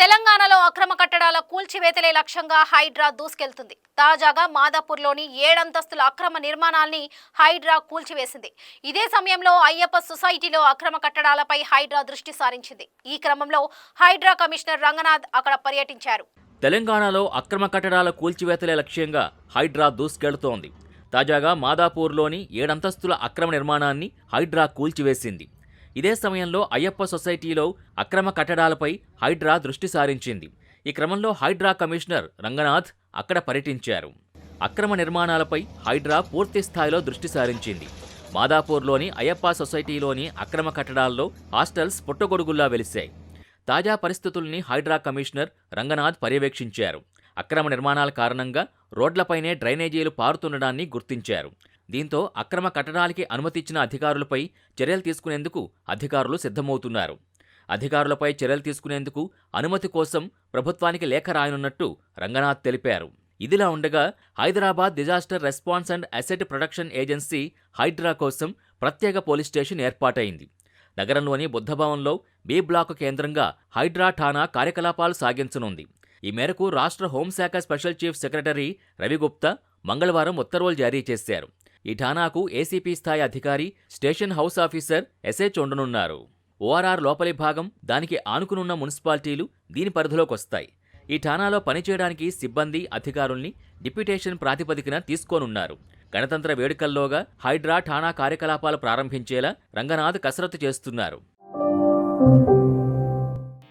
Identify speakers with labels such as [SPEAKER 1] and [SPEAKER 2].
[SPEAKER 1] తెలంగాణలో అక్రమ కట్టడాల కూల్చివేతలే లక్ష్యంగా హైడ్రా దూసుకెళ్తుంది. తాజాగా మాదాపూర్లోని ఏడంతస్తుల అక్రమ నిర్మాణాల్ని హైడ్రా కూల్చివేసింది. ఇదే సమయంలో అయ్యప్ప సొసైటీలో అక్రమ కట్టడాలపై హైడ్రా దృష్టి సారించింది. ఈ క్రమంలో హైడ్రా కమిషనర్ రంగనాథ్ అక్కడ పర్యటించారు.
[SPEAKER 2] తెలంగాణలో అక్రమ కట్టడాల కూల్చివేతలే లక్ష్యంగా హైడ్రా దూసుకెళ్తోంది. తాజాగా మాదాపూర్లోని ఏడంతస్తుల అక్రమ నిర్మాణాన్ని హైడ్రా కూల్చివేసింది. ఇదే సమయంలో అయ్యప్ప సొసైటీలో అక్రమ కట్టడాలపై హైడ్రా దృష్టి సారించింది. ఈ క్రమంలో హైడ్రా కమిషనర్ రంగనాథ్ అక్కడ పర్యటించారు. అక్రమ నిర్మాణాలపై హైడ్రా పూర్తి స్థాయిలో దృష్టి సారించింది. మాదాపూర్లోని అయ్యప్ప సొసైటీలోని అక్రమ కట్టడాల్లో హాస్టల్స్ పుట్టగొడుగుల్లా వెలిశాయి. తాజా పరిస్థితుల్ని హైడ్రా కమిషనర్ రంగనాథ్ పర్యవేక్షించారు. అక్రమ నిర్మాణాల కారణంగా రోడ్లపైనే డ్రైనేజీలు పారుతుండడాన్ని గుర్తించారు. దీంతో అక్రమ కట్టడాలకి అనుమతిచ్చిన అధికారులపై చర్యలు తీసుకునేందుకు అధికారులు సిద్ధమవుతున్నారు. అధికారులపై చర్యలు తీసుకునేందుకు అనుమతి కోసం ప్రభుత్వానికి లేఖ రాయనున్నట్టు రంగనాథ్ తెలిపారు. ఇదిలా ఉండగా Hyderabad disaster response and asset production agency HYDRAA కోసం ప్రత్యేక పోలీస్ స్టేషన్ ఏర్పాటైంది. నగరంలోని బుద్ధభవన్లో బి బ్లాక్ కేంద్రంగా హైడ్రా ఠానా కార్యకలాపాలు సాగించనుంది. ఈ మేరకు రాష్ట్ర హోంశాఖ స్పెషల్ చీఫ్ సెక్రటరీ రవిగుప్తా మంగళవారం ఉత్తర్వులు జారీ చేశారు. ఈ ఠానాకు ఏసీపీ స్థాయి అధికారి స్టేషన్ హౌస్ ఆఫీసర్ ఎస్హెచ్ ఉండనున్నారు ఓఆర్ఆర్ లోపలి భాగం దానికి ఆనుకునున్న మున్సిపాలిటీలు దీని పరిధిలోకి వస్తాయి. ఈ ఠాణాలో పనిచేయడానికి సిబ్బంది అధికారుల్ని డిప్యుటేషన్ ప్రాతిపదికన తీసుకోనున్నారు. గణతంత్ర వేడుకల్లోగా హైడ్రా ఠాణా కార్యకలాపాలు ప్రారంభించేలా రంగనాథ్ కసరత్తు చేస్తున్నారు.